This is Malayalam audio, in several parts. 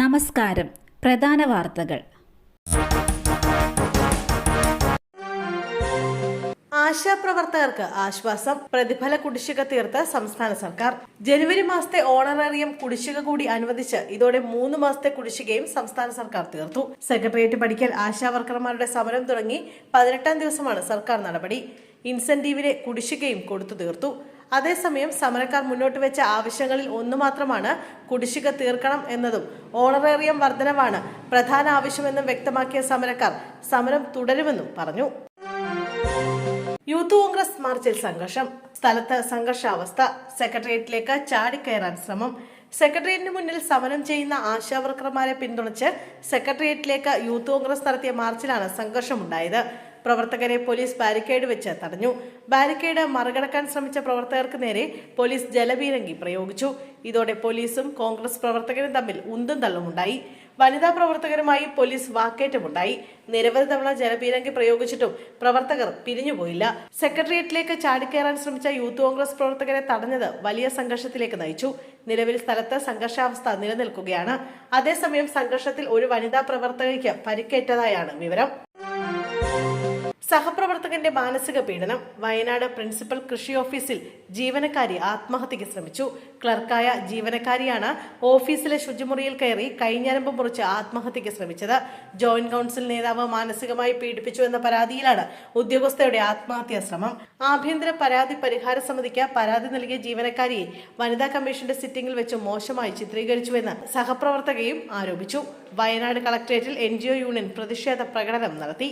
നമസ്കാരം. പ്രധാന വാർത്തകൾ. ആശാപ്രവർത്തകർക്ക് ആശ്വാസം പ്രതിഫല കുടിശ്ശിക തീർത്ത് സംസ്ഥാന സർക്കാർ. ജനുവരി മാസത്തെ ഓണറേറിയം കുടിശ്ശിക കൂടി അനുവദിച്ച് ഇതോടെ മൂന്ന് മാസത്തെ കുടിശ്ശികയും സംസ്ഥാന സർക്കാർ തീർത്തു. സെക്രട്ടേറിയറ്റ് പഠിക്കൽ ആശാവർക്കർമാരുടെ സമരം തുടങ്ങി പതിനെട്ടാം ദിവസമാണ് സർക്കാർ നടപടി. ഇൻസെന്റീവിലെ കുടിശ്ശികയും കൊടുത്തു തീർത്തു. അതേസമയം സമരക്കാർ മുന്നോട്ട് വെച്ച ആവശ്യങ്ങളിൽ ഒന്നു മാത്രമാണ് കുടിശ്ശിക തീർക്കണം എന്നതും. ഓണറേറിയം വർധനവാണ് പ്രധാന ആവശ്യമെന്നും വ്യക്തമാക്കിയ സമരക്കാർ സമരം തുടരുമെന്നും പറഞ്ഞു. യൂത്ത് കോൺഗ്രസ് മാർച്ചിൽ സംഘർഷം. സ്ഥലത്ത് സംഘർഷാവസ്ഥ. സെക്രട്ടേറിയറ്റിലേക്ക് ചാടിക്കയറാൻ ശ്രമം. സെക്രട്ടേറിയറ്റിന് മുന്നിൽ സമരം ചെയ്യുന്ന ആശാവർക്കർമാരെ പിന്തുണച്ച് സെക്രട്ടേറിയറ്റിലേക്ക് യൂത്ത് കോൺഗ്രസ് നടത്തിയ മാർച്ചിലാണ് സംഘർഷമുണ്ടായത്. പ്രവർത്തകരെ പോലീസ് ബാരിക്കേഡ് വെച്ച് തടഞ്ഞു. ബാരിക്കേഡ് മറികടക്കാൻ ശ്രമിച്ച പ്രവർത്തകർക്ക് നേരെ പോലീസ് ജലപീരങ്കി പ്രയോഗിച്ചു. ഇതോടെ പോലീസും കോൺഗ്രസ് പ്രവർത്തകരും തമ്മിൽ ഉന്തും തള്ളുമുണ്ടായി. വനിതാ പ്രവർത്തകരുമായി പോലീസ് വാക്കേറ്റമുണ്ടായി. നിരവധി തവണ ജലപീരങ്കി പ്രയോഗിച്ചിട്ടും പ്രവർത്തകർ പിരിഞ്ഞുപോയില്ല. സെക്രട്ടേറിയറ്റിലേക്ക് ചാടിക്കയറാൻ ശ്രമിച്ച യൂത്ത് കോൺഗ്രസ് പ്രവർത്തകരെ തടഞ്ഞത് വലിയ സംഘർഷത്തിലേക്ക് നയിച്ചു. നിലവിൽ സ്ഥലത്ത് സംഘർഷാവസ്ഥ നിലനിൽക്കുകയാണ്. അതേസമയം സംഘർഷത്തിൽ ഒരു വനിതാ പ്രവർത്തകയ്ക്ക് പരിക്കേറ്റതായാണ് വിവരം. സഹപ്രവർത്തകന്റെ മാനസിക പീഡനം വയനാട് പ്രിൻസിപ്പൽ കൃഷി ഓഫീസിൽ ജീവനക്കാരി ആത്മഹത്യയ്ക്ക് ശ്രമിച്ചു. ക്ലർക്കായ ജീവനക്കാരിയാണ് ഓഫീസിലെ ശുചിമുറിയിൽ കയറി കൈഞ്ഞരമ്പ് മുറിച്ച് ആത്മഹത്യയ്ക്ക് ശ്രമിച്ചത്. ജോയിന്റ് കൌൺസിൽ നേതാവ് മാനസികമായി പീഡിപ്പിച്ചു എന്ന പരാതിയിലാണ് ഉദ്യോഗസ്ഥയുടെ ആത്മഹത്യാ ശ്രമം. ആഭ്യന്തര പരാതി പരിഹാര സമിതിക്ക് പരാതി നൽകിയ ജീവനക്കാരിയെ വനിതാ കമ്മീഷന്റെ സിറ്റിംഗിൽ വെച്ച് മോശമായി ചിത്രീകരിച്ചുവെന്ന് സഹപ്രവർത്തകയും ആരോപിച്ചു. വയനാട് കളക്ടറേറ്റിൽ എൻ യൂണിയൻ പ്രതിഷേധ പ്രകടനം നടത്തി.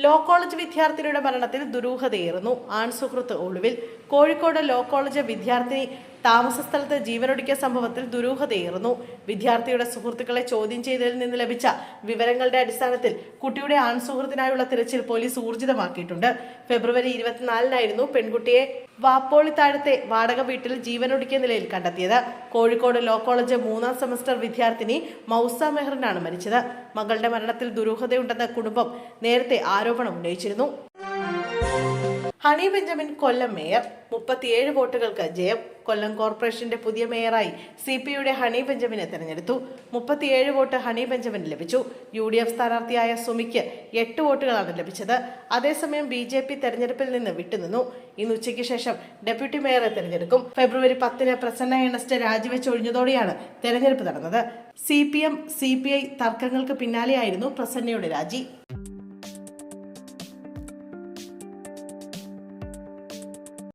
ലോ കോളേജ് വിദ്യാർത്ഥിനിയുടെ മരണത്തിൽ ദുരൂഹതയേറുന്നു. ആൺ സുഹൃത്ത് ഒളിവിൽ കോഴിക്കോട് ലോ കോളേജ് വിദ്യാർത്ഥിനി താമസ സ്ഥലത്ത് ജീവനൊടുക്കിയ സംഭവത്തിൽ ദുരൂഹതയേറുന്നു. വിദ്യാർത്ഥിയുടെ സുഹൃത്തുക്കളെ ചോദ്യം ചെയ്തതിൽ നിന്ന് ലഭിച്ച വിവരങ്ങളുടെ അടിസ്ഥാനത്തിൽ കുട്ടിയുടെ ആൺ സുഹൃത്തിനായുള്ള തിരച്ചിൽ പോലീസ് ഊർജിതമാക്കിയിട്ടുണ്ട്. ഫെബ്രുവരി ഇരുപത്തിനാലിനായിരുന്നു പെൺകുട്ടിയെ വാപ്പോളിത്താഴത്തെ വാടക വീട്ടിൽ ജീവനൊടുക്കിയ നിലയിൽ കണ്ടെത്തിയത്. കോഴിക്കോട് ലോ കോളേജ് മൂന്നാം സെമസ്റ്റർ വിദ്യാർത്ഥിനി മൗസ മെഹറിനാണ് മരിച്ചത്. മകളുടെ മരണത്തിൽ ദുരൂഹതയുണ്ടെന്ന കുടുംബം നേരത്തെ ആരോപണം ഉന്നയിച്ചിരുന്നു. ഹണി ബെഞ്ചമിൻ കൊല്ലം മേയർ. മുപ്പത്തിയേഴ് വോട്ടുകൾക്ക് ജയം കൊല്ലം കോർപ്പറേഷന്റെ പുതിയ മേയറായി സി പി യുടെ ഹണി ബെഞ്ചമിനെ തെരഞ്ഞെടുത്തു. മുപ്പത്തിയേഴ് വോട്ട് ഹണി ബെഞ്ചമിന് ലഭിച്ചു. യു ഡി എഫ് സ്ഥാനാർത്ഥിയായ സുമിക്ക് എട്ട് വോട്ടുകളാണ് ലഭിച്ചത്. അതേസമയം ബി ജെ പി തെരഞ്ഞെടുപ്പിൽ നിന്ന് വിട്ടുനിന്നു. ഇന്ന് ഉച്ചയ്ക്ക് ശേഷം ഡെപ്യൂട്ടി മേയറെ തെരഞ്ഞെടുക്കും. ഫെബ്രുവരി പത്തിന് പ്രസന്ന എണസ്റ്റ് രാജിവെച്ചൊഴിഞ്ഞതോടെയാണ് തെരഞ്ഞെടുപ്പ് നടന്നത്. C P M C P I തർക്കങ്ങൾക്ക് പിന്നാലെയായിരുന്നു പ്രസന്നയുടെ രാജി.